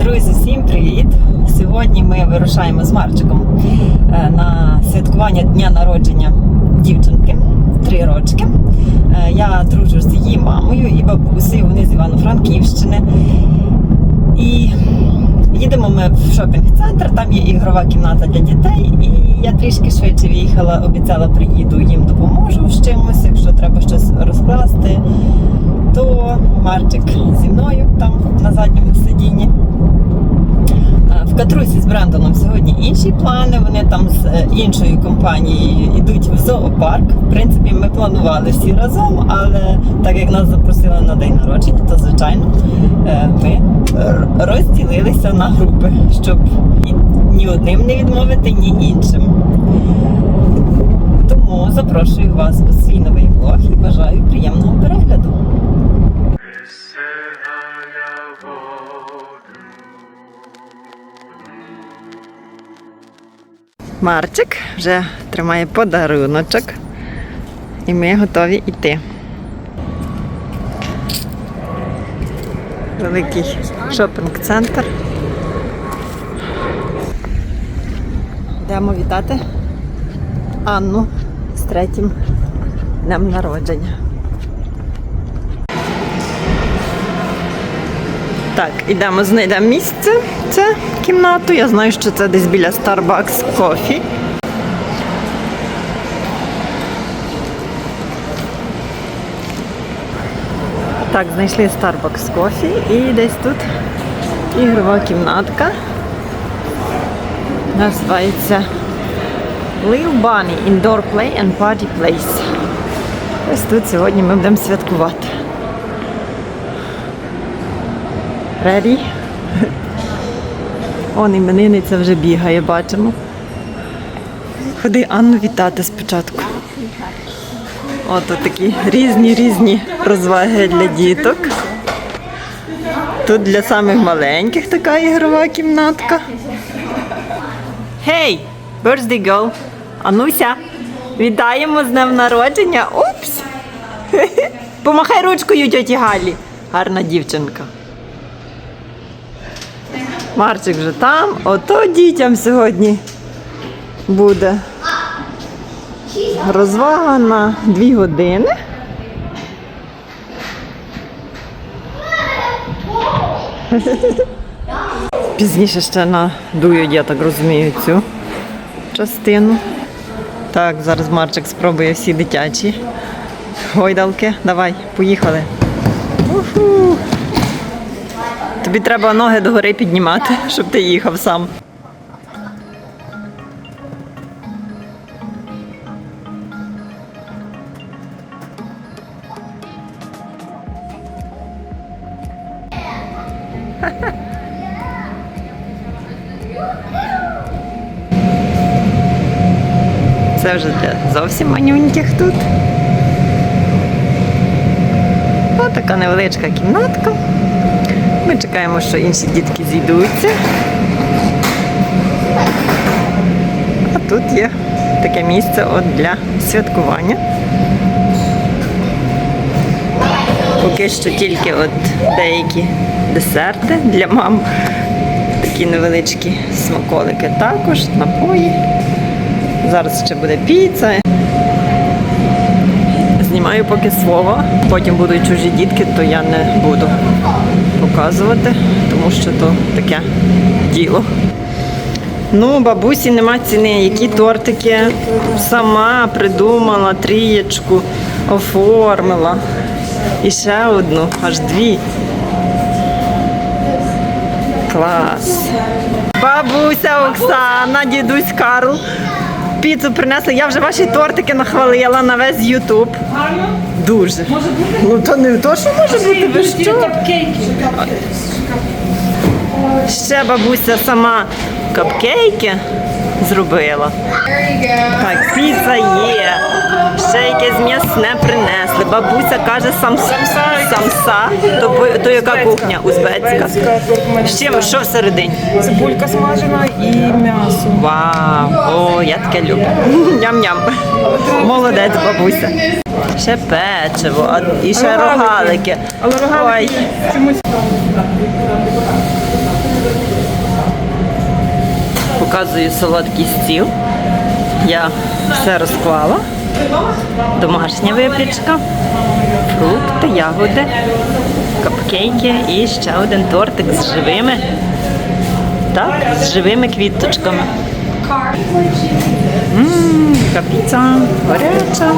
Друзі, всім привіт! Сьогодні ми вирушаємо з Марчиком е, на святкування дня народження дівчинки, три рочки. Е, Я дружу з її мамою і бабусею, вони з Івано-Франківщини. І їдемо ми в шопінг-центр, там є ігрова кімната для дітей. І я трішки швидше виїхала, обіцяла, приїду, їм допоможу з чимось, якщо треба щось розкласти то Марчик зі мною там на задньому сидінні. Катрусі з Брендоном сьогодні інші плани. Вони там з е, іншою компанією йдуть в зоопарк. В принципі, ми планували всі разом, але так як нас запросили на день народження, то звичайно е, ми розділилися на групи, щоб ні одним не відмовити, ні іншим. Тому запрошую вас у свій новий влог і бажаю приємного перегляду. Марчик вже тримає подаруночок. І ми готові йти. Великий шопінг-центр. Йдемо вітати Анну з третім днем народження. Так, ідемо, знайдемо місце. Це кімнату. Я знаю, що це десь біля Starbucks Coffee. Так, знайшли Starbucks Coffee і десь тут ігрова кімнатка. Називається Lil Bunny Indoor Play and Party Place. Ось тут сьогодні ми будемо святкувати. Ready? Он іменинниця вже бігає, бачимо. Ходи Анну вітати спочатку. От такі різні різні розваги для діток. Тут для самих маленьких така ігрова кімнатка. Hey, birthday girl. Ануся, вітаємо з днем народження. Упс! Помахай ручкою тьоті Галі. Гарна дівчинка. Марчик вже там, ото дітям сьогодні буде розвага на дві години. Пізніше ще надують, я так розумію, цю частину. Так, зараз Марчик спробує всі дитячі гойдалки. Давай, поїхали. Уху. Тобі треба ноги догори піднімати, щоб ти їхав сам. Це вже для зовсім манюньких тут. Ось така невеличка кімнатка. Ми чекаємо, що інші дітки зійдуться. А тут є таке місце от для святкування. Поки що тільки от деякі десерти для мам. Такі невеличкі смаколики також, напої. Зараз ще буде піца. Знімаю поки слово, потім будуть чужі дітки, то я не буду показувати, тому що то таке діло. Ну, бабусі нема ціни, які тортики сама придумала, трієчку, оформила. І ще одну, аж дві. Клас. Бабуся Оксана, дідусь Карл. Піцу принесли. Я вже ваші тортики нахвалила на весь Ютуб. Гарно? Дуже. Може бути? Ну то не то, що може бути, ви що? капкейки. Ще бабуся сама капкейки зробила. Так, піца є. Ще якесь м'ясне принесли. Бабуся каже самса. Самса. То, то яка кухня? Узбецька. З чим? Що всередині? Цибулька смажена і м'ясо. Вау! О, я таке люблю. Ням-ням. Молодець, бабуся. Ще печиво, і ще рогалики. Але рогалики Ой, чомусь Показую солодкий стіл. Я все розклала. Домашня випічка, фрукти, ягоди, капкейки і ще один тортик з живими. Так, з живими квіточками. Ммм, капіця, горяча.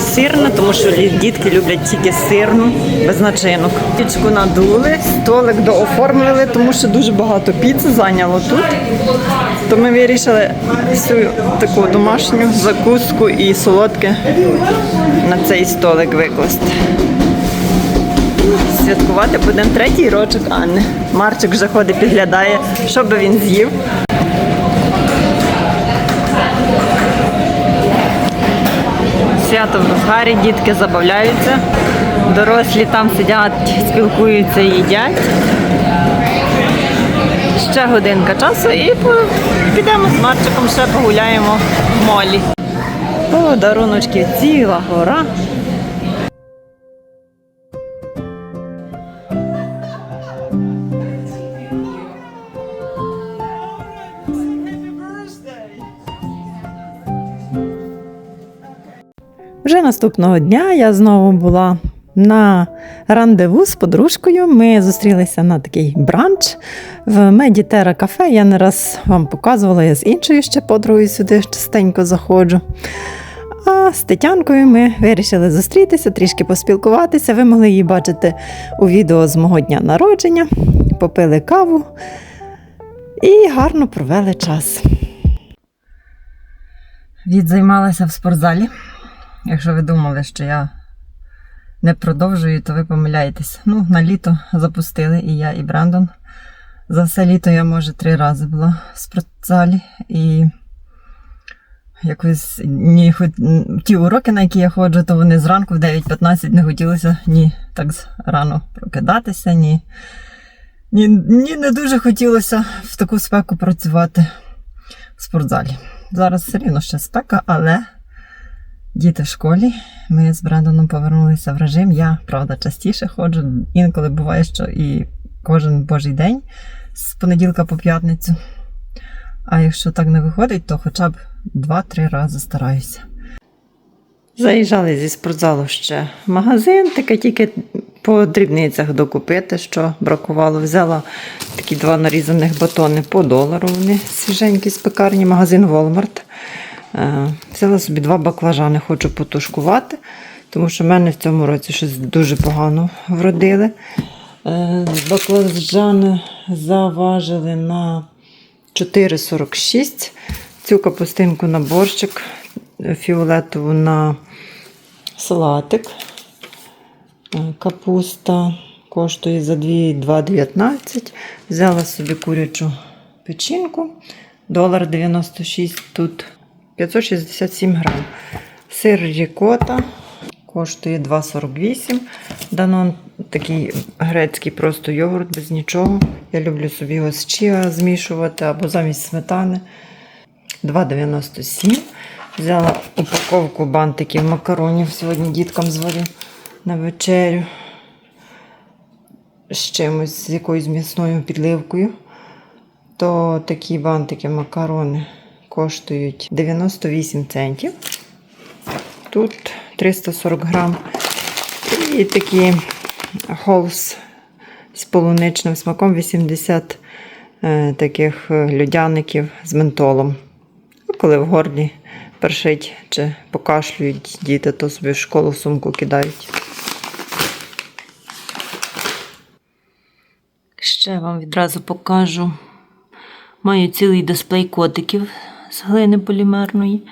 Сирна, тому що дітки люблять тільки сирну, без начинок. Пічку надули, столик дооформили, тому що дуже багато піци зайняло тут. То ми вирішили всю таку домашню закуску і солодке на цей столик викласти. Святкувати будемо третій рочок Анни. Марчик вже ходить, підглядає, що би він з'їв. Свято в розгарі, дітки забавляються. Дорослі там сидять, спілкуються, їдять. Ще годинка часу і підемо з Марчиком, ще погуляємо в молі. Подаруночки ціла гора. Наступного дня я знову була на рандеву з подружкою. Ми зустрілися на такий бранч в Медітера кафе. Я не раз вам показувала, я з іншою ще подругою сюди частенько заходжу. А з Тетянкою ми вирішили зустрітися, трішки поспілкуватися. Ви могли її бачити у відео з мого дня народження, попили каву і гарно провели час. Відзаймалася в спортзалі. Якщо ви думали, що я не продовжую, то ви помиляєтесь. Ну, на літо запустили і я, і Брендон. За все літо я, може, три рази була в спортзалі. І якось ні, ті уроки, на які я ходжу, то вони зранку в 9.15 не хотілося ні так рано прокидатися, ні, ні, ні не дуже хотілося в таку спеку працювати в спортзалі. Зараз все рівно ще спека, але діти в школі. Ми з Брендоном повернулися в режим. Я, правда, частіше ходжу. Інколи буває, що і кожен божий день з понеділка по п'ятницю. А якщо так не виходить, то хоча б 2-3 рази стараюся. Заїжджали зі спортзалу ще магазин, таке тільки по дрібницях докупити, що бракувало. Взяла такі два нарізаних батони по долару. Вони свіженькі з пекарні, магазин Walmart. Е, Взяла собі два баклажани, хочу потушкувати, тому що в мене в цьому році щось дуже погано вродили. Е, Баклажани заважили на 4,46. Цю капустинку на борщик, е, фіолетову на салатик. Капуста коштує за 2,19. Взяла собі курячу печінку. Долар 96 тут 567 грам. Сир рікота коштує 2,48. Данон такий грецький просто йогурт без нічого. Я люблю собі його з чіа змішувати або замість сметани. 2,97. Взяла упаковку бантиків макаронів. Сьогодні діткам зварю на вечерю. З чимось, з якоюсь м'ясною підливкою. То такі бантики макарони коштують 98 центів. Тут 340 грам. І такі холс з полуничним смаком 80 е, таких льодяників з ментолом. Ну, Коли в горлі першить чи покашлюють діти, то собі в школу в сумку кидають. Ще вам відразу покажу. Маю цілий дисплей котиків з глини полімерної.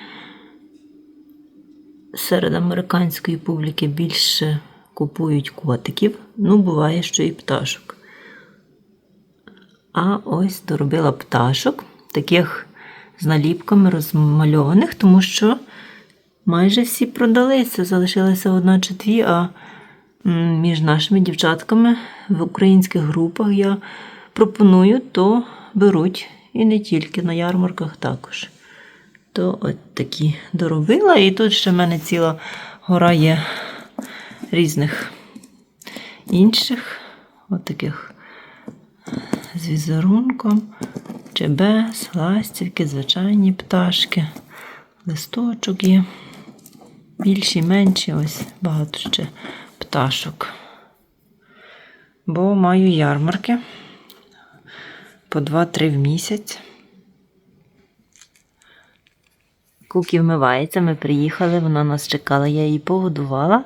Серед американської публіки більше купують котиків. Ну, буває, що і пташок. А ось доробила пташок, таких з наліпками розмальованих, тому що майже всі продалися. Залишилася одна чи дві, а між нашими дівчатками в українських групах я пропоную, то беруть і не тільки на ярмарках також. То от такі доробила. І тут ще в мене ціла гора є різних інших, от таких з візерунком, чи без, ластівки, звичайні пташки, листочок є. Більші, менші, ось багато ще пташок. Бо маю ярмарки по 2-3 в місяць. Кукі вмивається, ми приїхали, вона нас чекала, я її погодувала,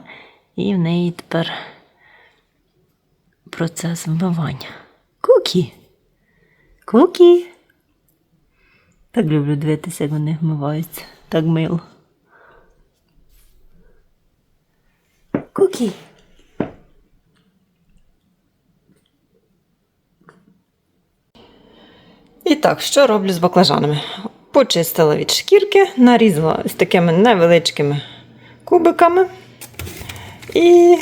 і в неї тепер процес вмивання. Кукі. Кукі. Так люблю дивитися, як вони вмиваються. Так мило. Кукі. І так, що роблю з баклажанами? Почистила від шкірки, нарізала з такими невеличкими кубиками і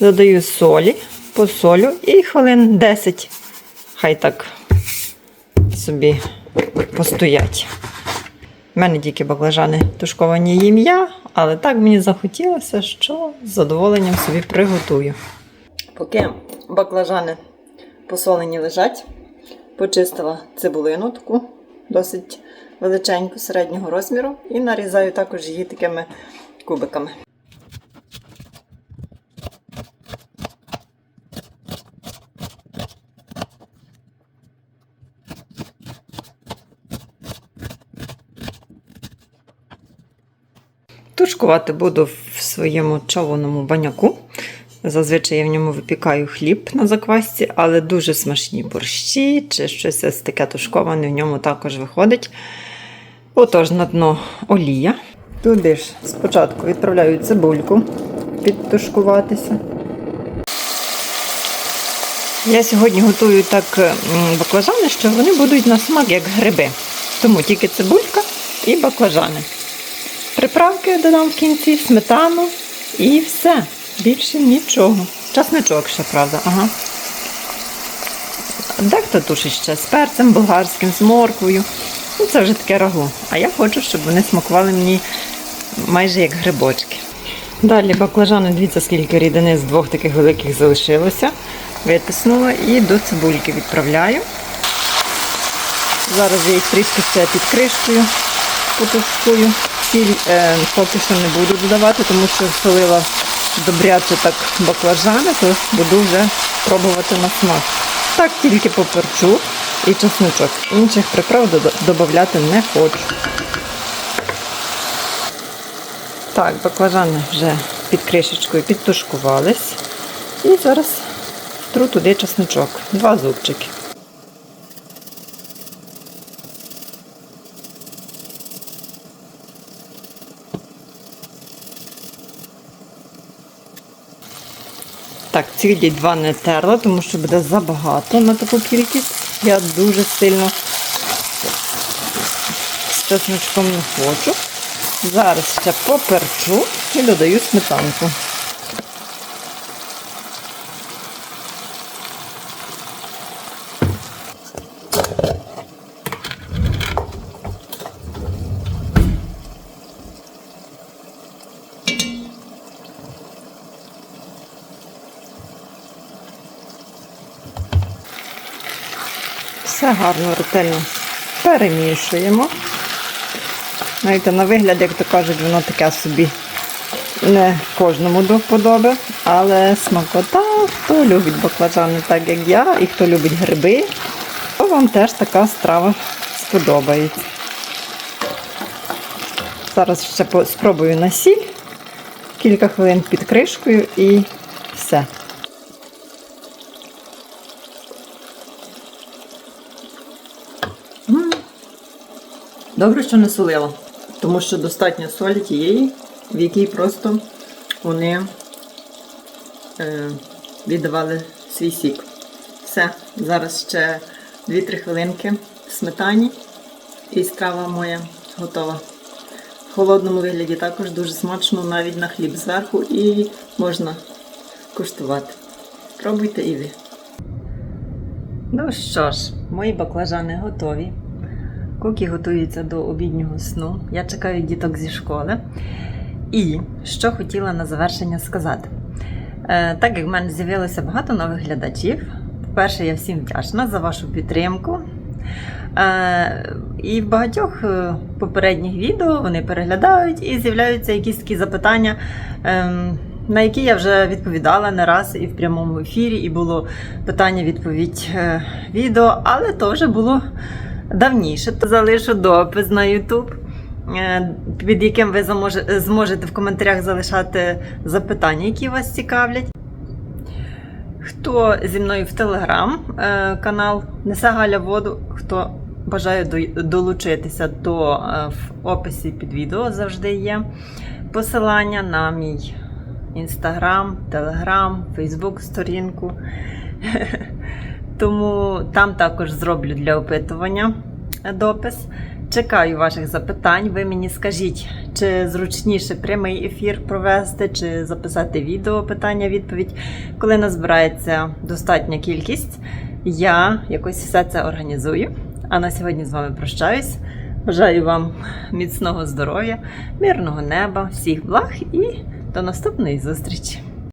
додаю солі, посолю і хвилин 10. Хай так собі постоять. У мене тільки баклажани тушковані їм я, але так мені захотілося, що з задоволенням собі приготую. Поки баклажани посолені лежать, почистила цибулину таку досить величеньку середнього розміру і нарізаю також її такими кубиками. Тушкувати буду в своєму човоному баняку. Зазвичай я в ньому випікаю хліб на заквасці, але дуже смачні борщі чи щось ось таке тушковане в ньому також виходить. Отож, на дно олія. Туди ж спочатку відправляю цибульку підтушкуватися. Я сьогодні готую так баклажани, що вони будуть на смак як гриби. Тому тільки цибулька і баклажани. Приправки додам в кінці, сметану і все. Більше нічого. Часничок ще, правда. Ага. Дехто тушить ще з перцем болгарським, з морквою. Ну, це вже таке рагу. А я хочу, щоб вони смакували мені майже як грибочки. Далі баклажани, дивіться, скільки рідини з двох таких великих залишилося. Витиснула і до цибульки відправляю. Зараз я їх трішки ще під кришкою потушкую. Сіль е, поки що не буду додавати, тому що солила добряче так баклажани, то буду вже пробувати на смак. Так тільки поперчу і чесночок. Інших приправ додати не хочу. Так, баклажани вже під кришечкою підтушкувались. І зараз тру туди чесночок. Два зубчики. Так, цілі два не терла, тому що буде забагато на таку кількість. Я дуже сильно з чесночком не хочу. Зараз ще поперчу і додаю сметанку. Все гарно, ретельно перемішуємо. Знаєте, на вигляд, як то кажуть, воно таке собі не кожному до вподоби, але смакота, хто любить баклажани так, як я, і хто любить гриби, то вам теж така страва сподобається. Зараз ще спробую на сіль, кілька хвилин під кришкою і все. Добре, що не солила, тому що достатньо солі тієї, в якій просто вони е, віддавали свій сік. Все, зараз ще 2-3 хвилинки в сметані і страва моя готова. В холодному вигляді також дуже смачно, навіть на хліб зверху і можна куштувати. Пробуйте і ви. Ну що ж, мої баклажани готові. Кукі готується до обіднього сну. Я чекаю діток зі школи. І що хотіла на завершення сказати. Е, Так як в мене з'явилося багато нових глядачів. По-перше, я всім вдячна за вашу підтримку. Е, І в багатьох е, попередніх відео вони переглядають і з'являються якісь такі запитання, ем, на які я вже відповідала не раз і в прямому ефірі, і було питання-відповідь відео, але то вже було давніше. То залишу допис на YouTube, е, під яким ви зможете в коментарях залишати запитання, які вас цікавлять. Хто зі мною в телеграм канал Несе Галя воду, хто бажає долучитися, то е, в описі під відео завжди є посилання на мій інстаграм, телеграм, фейсбук сторінку. Тому там також зроблю для опитування допис. Чекаю ваших запитань. Ви мені скажіть, чи зручніше прямий ефір провести, чи записати відео питання-відповідь. Коли назбирається достатня кількість, я якось все це організую. А на сьогодні з вами прощаюсь. Бажаю вам міцного здоров'я, мирного неба, всіх благ і до наступної зустрічі!